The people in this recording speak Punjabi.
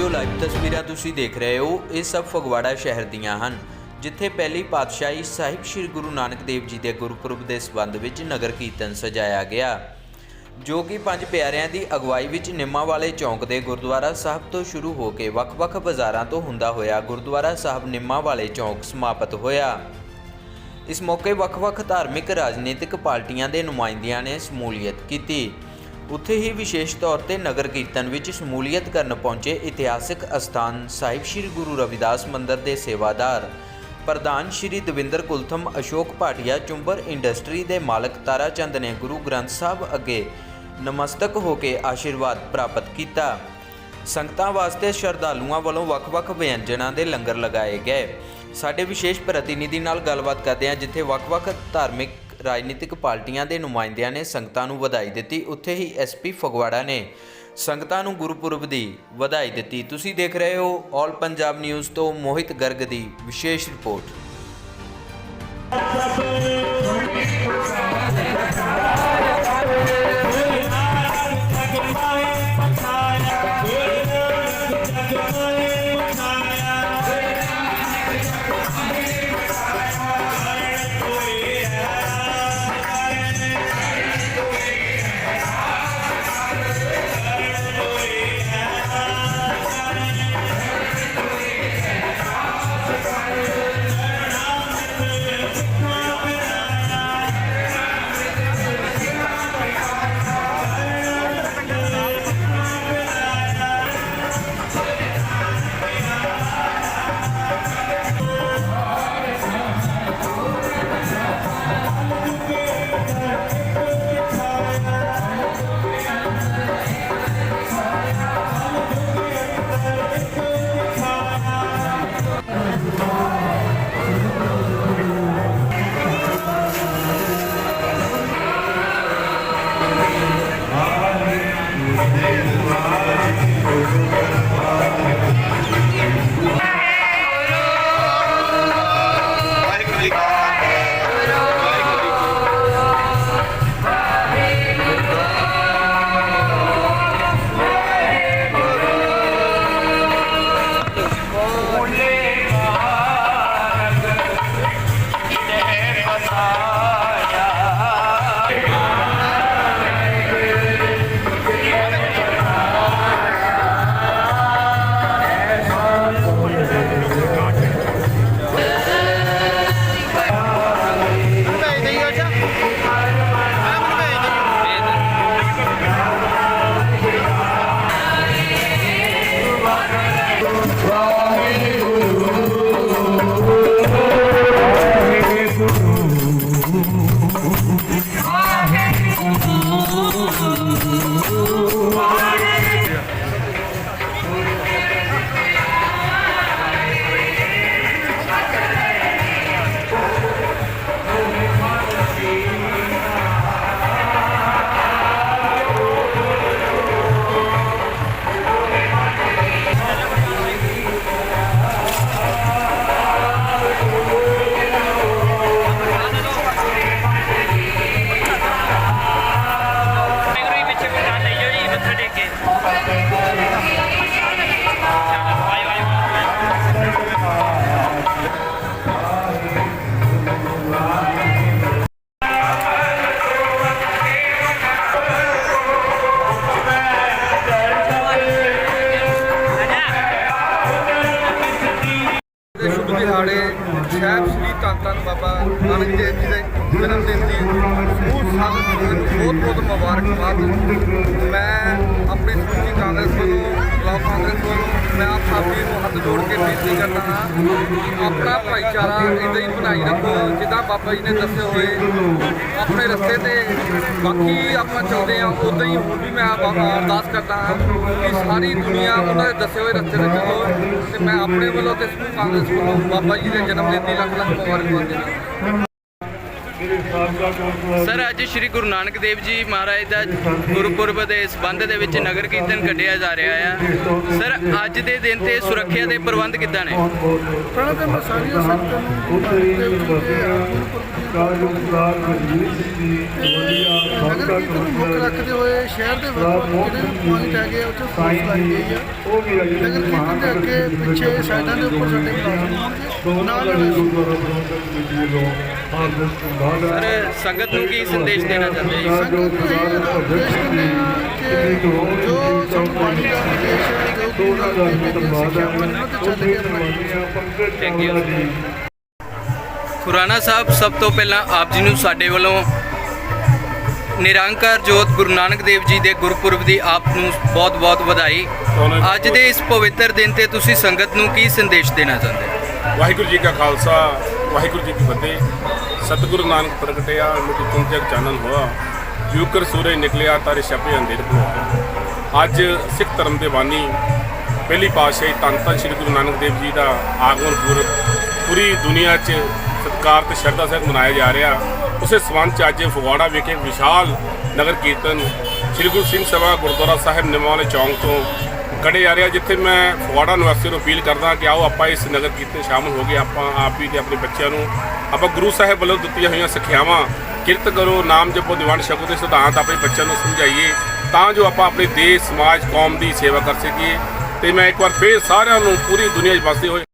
ਜੋ ਲਾਈਵ ਤਸਵੀਰਾਂ ਤੁਸੀਂ ਦੇਖ ਰਹੇ ਹੋ, ਇਹ ਸਭ ਫਗਵਾੜਾ ਸ਼ਹਿਰ ਦੀਆਂ ਹਨ, ਜਿੱਥੇ ਪਹਿਲੀ ਪਾਤਸ਼ਾਹੀ ਸਾਹਿਬ ਸ੍ਰੀ ਗੁਰੂ ਨਾਨਕ ਦੇਵ ਜੀ ਦੇ ਗੁਰਪੁਰਬ ਦੇ ਸਬੰਧ ਵਿੱਚ ਨਗਰ ਕੀਰਤਨ ਸਜਾਇਆ ਗਿਆ। ਜੋ ਕਿ ਪੰਜ ਪਿਆਰਿਆਂ ਦੀ ਅਗਵਾਈ ਵਿੱਚ ਨਿੰਮਾ ਵਾਲੇ ਚੌਂਕ ਦੇ ਗੁਰਦੁਆਰਾ ਸਾਹਿਬ ਤੋਂ ਸ਼ੁਰੂ ਹੋ ਕੇ ਵੱਖ-ਵੱਖ ਬਾਜ਼ਾਰਾਂ ਤੋਂ ਹੁੰਦਾ ਹੋਇਆ ਗੁਰਦੁਆਰਾ ਸਾਹਿਬ ਨਿੰਮਾ ਵਾਲੇ ਚੌਂਕ ਸਮਾਪਤ ਹੋਇਆ। ਇਸ ਮੌਕੇ ਵੱਖ-ਵੱਖ ਧਾਰਮਿਕ, ਰਾਜਨੀਤਿਕ ਪਾਰਟੀਆਂ ਦੇ ਨੁਮਾਇੰਦਿਆਂ ਨੇ ਸ਼ਮੂਲੀਅਤ ਕੀਤੀ। ਉੱਥੇ ਹੀ ਵਿਸ਼ੇਸ਼ ਤੌਰ ਤੇ ਨਗਰ ਕੀਰਤਨ ਵਿੱਚ ਸ਼ਮੂਲੀਅਤ ਕਰਨ ਪਹੁੰਚੇ ਇਤਿਹਾਸਿਕ ਅਸਥਾਨ ਸਾਹਿਬ ਸ੍ਰੀ ਗੁਰੂ ਰਵਿਦਾਸ ਮੰਦਰ ਦੇ ਸੇਵਾਦਾਰ ਪ੍ਰਧਾਨ ਸ਼੍ਰੀ ਦਵਿੰਦਰ ਕੁਲਥਮ, ਅਸ਼ੋਕ ਭਾਟੀਆ, ਚੁੰਬਰ ਇੰਡਸਟਰੀ ਦੇ ਮਾਲਕ ਤਾਰਾ ਚੰਦ ਨੇ ਗੁਰੂ ਗ੍ਰੰਥ ਸਾਹਿਬ ਅੱਗੇ ਨਮਸਤਕ ਹੋ ਕੇ ਆਸ਼ੀਰਵਾਦ ਪ੍ਰਾਪਤ ਕੀਤਾ। ਸੰਗਤਾਂ ਵਾਸਤੇ ਸ਼ਰਧਾਲੂਆਂ ਵੱਲੋਂ ਵੱਖ-ਵੱਖ ਵਿਅੰਜਨਾਂ ਦੇ ਲੰਗਰ ਲਗਾਏ ਗਏ। ਸਾਡੇ ਵਿਸ਼ੇਸ਼ ਪ੍ਰਤੀਨਿਧੀ ਨਾਲ ਗੱਲਬਾਤ ਕਰਦੇ ਹਾਂ, ਜਿੱਥੇ ਵੱਖ-ਵੱਖ ਧਾਰਮਿਕ ਰਾਜਨੀਤਿਕ ਪਾਰਟੀਆਂ ਦੇ ਨੁਮਾਇੰਦਿਆਂ ਨੇ ਸੰਗਤਾਂ ਨੂੰ ਵਧਾਈ ਦਿੱਤੀ। ਉੱਥੇ ਹੀ ਐਸਪੀ ਫਗਵਾੜਾ ਨੇ ਸੰਗਤਾਂ ਨੂੰ ਗੁਰਪੁਰਬ ਦੀ ਵਧਾਈ ਦਿੱਤੀ। ਤੁਸੀਂ ਦੇਖ ਰਹੇ ਹੋ 올 ਪੰਜਾਬ ਨਿਊਜ਼ ਤੋਂ ਮੋਹਿਤ ਗਰਗ ਦੀ ਵਿਸ਼ੇਸ਼ ਰਿਪੋਰਟ। ਵਾਹਿਗੁਰੂ ਵਾਹਿਗੁਰੂ ਦਿਹਾੜੇ ਸਾਹਿਬ ਸ੍ਰੀ ਧੰਨ ਧੰਨ ਬਾਬਾ ਨਾਨਕ ਦੇਵ ਜੀ ਦੇ ਜਨਮ ਦਿਨ ਦੀ ਸਮੂਹ ਸੰਗਤ ਬਹੁਤ ਬਹੁਤ ਮੁਬਾਰਕਬਾਦ। ਮੈਂ ਆਪਣੀ ਸਮੁੱਚੀ ਕਾਂਗਰਸ ਵੱਲੋਂ ਕਾਂਗਰਸ ਵੱਲੋਂ ਮੈਂ ਆਪ ਨੂੰ ਹੱਥ ਜੋੜ ਕੇ ਬੇਨਤੀ ਕਰਦਾ ਹਾਂ ਕਿ ਆਪਣਾ ਭਾਈਚਾਰਾ ਇਦਾਂ ਹੀ ਬਣਾਈ ਰੱਖੋ, ਜਿੱਦਾਂ ਬਾਬਾ ਜੀ ਨੇ ਦੱਸੇ ਹੋਏ। ਆਪਣੇ ਰਸਤੇ ਤੇ ਬਾਕੀ ਆਪਾਂ ਚੱਲਦੇ ਹਾਂ, ਉਦਾਂ ਹੀ ਹੁਣ ਵੀ ਮੈਂ ਬਾਬਾ ਅਰਦਾਸ ਕਰਦਾ ਹਾਂ ਕਿ ਸਾਰੀ ਦੁਨੀਆ ਉਹਨਾਂ ਦੇ ਦੱਸੇ ਹੋਏ ਰਸਤੇ ਤੇ ਚੱਲੋ ਤੇ ਮੈਂ ਆਪਣੇ ਵੱਲੋਂ ਤੇ ਸਮੂਹ ਕਾਂਗਰਸ ਵੱਲੋਂ ਬਾਬਾ ਜੀ ਦੇ ਜਨਮ ਦਿਨ ਦੀ ਲੱਖ ਲੱਖ ਮੁਬਾਰਕਬਾਦ ਦਿੰਦਾ। ਸਰ, ਅੱਜ ਸ੍ਰੀ ਗੁਰੂ ਨਾਨਕ ਦੇਵ ਜੀ ਮਹਾਰਾਜ ਦਾ ਗੁਰਪੁਰਬ ਦੇ ਸੰਬੰਧ ਦੇ ਵਿੱਚ ਨਗਰ ਕੀਰਤਨ ਕੱਢਿਆ ਜਾ ਰਿਹਾ ਆ। ਸਰ, ਅੱਜ ਦੇ ਦਿਨ ਤੇ ਸੁਰੱਖਿਆ ਦੇ ਪ੍ਰਬੰਧ ਕਿੱਦਾਂ ਨੇ? ਪਹਿਲਾਂ ਤਾਂ ਮੈਂ ਸਾਰੀਆਂ ਨੂੰ ਗੁਰੂ ਨਾਨਕ ਦੇਵ ਜੀ ਦੇ ਨੂੰ ਰੱਖਦੇ ਹੋਏ ਸ਼ਹਿਰ ਦੇ ਵੱਲੋਂ ਜਿਹੜੇ ਪੁਆਇੰਟ ਹੈਗੇ ਉੱਥੇ ਫੋਰਸ ਲਾਈ ਗਈ ਆ। ਨਗਰ ਕੀਰਤਨ ਦੇ ਅੱਗੇ ਪਿੱਛੇ ਸਾਈਡਾਂ ਦੇ ਉੱਪਰ ਸਾਡੇ ਮੁਲਾਜ਼ਮ ਹੋਣਗੇ ਨਾਲ ਸਰ ਸੰਗਤ ਨੂੰ ਕੀ ਸੰਦੇਸ਼ ਦੇਣਾ ਚਾਹੁੰਦੇ ਜੀ? ਜੋ ਥੈਂਕ ਯੂ ਖੁਰਾਨਾ ਸਾਹਿਬ ਸਭ ਤੋਂ ਪਹਿਲਾਂ ਆਪ ਜੀ ਨੂੰ ਸਾਡੇ ਵੱਲੋਂ ਨਿਰੰਕਾਰ ਜੋਤ ਗੁਰੂ ਨਾਨਕ ਦੇਵ ਜੀ ਦੇ ਗੁਰਪੁਰਬ ਦੀ ਆਪ ਨੂੰ ਬਹੁਤ-ਬਹੁਤ ਵਧਾਈ। ਅੱਜ ਦੇ ਇਸ ਪਵਿੱਤਰ ਦਿਨ ਤੇ ਤੁਸੀਂ ਸੰਗਤ ਨੂੰ ਕੀ ਸੰਦੇਸ਼ ਦੇਣਾ ਚਾਹੁੰਦੇ ਹੋ? ਵਾਹਿਗੁਰੂ ਜੀ ਕਾ ਖਾਲਸਾ ਵਾਹਿਗੁਰੂ ਜੀ ਕੀ ਫਤਿਹ। ਸਤਿਗੁਰੂ ਨਾਨਕ ਪ੍ਰਗਟਿਆ ਮਿਟੀ ਤੁਮ ਜਗ ਚਾਨਣ ਹੋਆ ਜੂਕਰ ਸੂਰਜ ਨਿਕਲਿਆ, ਤਾਰੇ ਛਪੇ ਅੰਧੇਰ ਭੁਆ ਅੱਜ ਸਿੱਖ ਧਰਮ ਦੇ ਬਾਨੀ, ਪਹਿਲੀ ਪਾਤਸ਼ਾਹੀ ਧੰਨ ਧੰਨ ਸ੍ਰੀ ਗੁਰੂ ਨਾਨਕ ਦੇਵ ਜੀ ਦਾ ਆਗਮਨ ਪੁਰਬ ਪੂਰੀ ਦੁਨੀਆ 'ਚ ਸਤਿਕਾਰ ਤੇ ਸ਼ਰਧਾ ਸਹਿਤ ਮਨਾਇਆ ਜਾ ਰਿਹਾ। ਉਸੇ ਸਬੰਧ 'ਚ ਅੱਜ ਫਗਵਾੜਾ ਵਿਖੇ ਵਿਸ਼ਾਲ ਨਗਰ ਕੀਰਤਨ ਸ੍ਰੀ ਗੁਰੂ ਸਿੰਘ ਸਭਾ ਗੁਰਦੁਆਰਾ ਸਾਹਿਬ ਨਿਮਾਣੇ ਚੌਂਕ ਤੋਂ ਕੱਢੇ ਜਾ ਰਿਹਾ ਜਿੱਥੇ ਮੈਂ ਫਗਵਾੜਾ ਨਿਵਾਸੀ ਨੂੰ ਅਪੀਲ ਕਰਦਾ ਕਿ ਆਓ ਆਪਾਂ ਇਸ ਨਗਰ ਕੀਰਤਨ ਸ਼ਾਮਲ ਹੋ ਗਏ ਆਪਾਂ ਆਪ ਵੀ ਤੇ ਆਪਣੇ ਬੱਚਿਆਂ ਨੂੰ, ਆਪਾਂ ਗੁਰੂ ਸਾਹਿਬ ਵੱਲੋਂ ਦਿੱਤੀਆਂ ਹੋਈਆਂ ਸਿੱਖਿਆਵਾਂ ਕਿਰਤ ਕਰੋ, ਨਾਮ ਜਪੋ, ਦੀਵਾਨ ਛਕੋ ਦੇ ਸਿਧਾਂਤ ਆਪਣੇ ਬੱਚਿਆਂ ਨੂੰ ਸਮਝਾਈਏ, ਤਾਂ ਜੋ ਆਪਾਂ ਆਪਣੇ ਦੇਸ਼, ਸਮਾਜ, ਕੌਮ ਦੀ ਸੇਵਾ ਕਰ ਸਕੀਏ। ਤੇ ਮੈਂ ਇੱਕ ਵਾਰ ਫੇਰ ਸਾਰਿਆਂ ਨੂੰ ਪੂਰੀ ਦੁਨੀਆ 'ਚ ਵਸਦੇ ਹੋਏ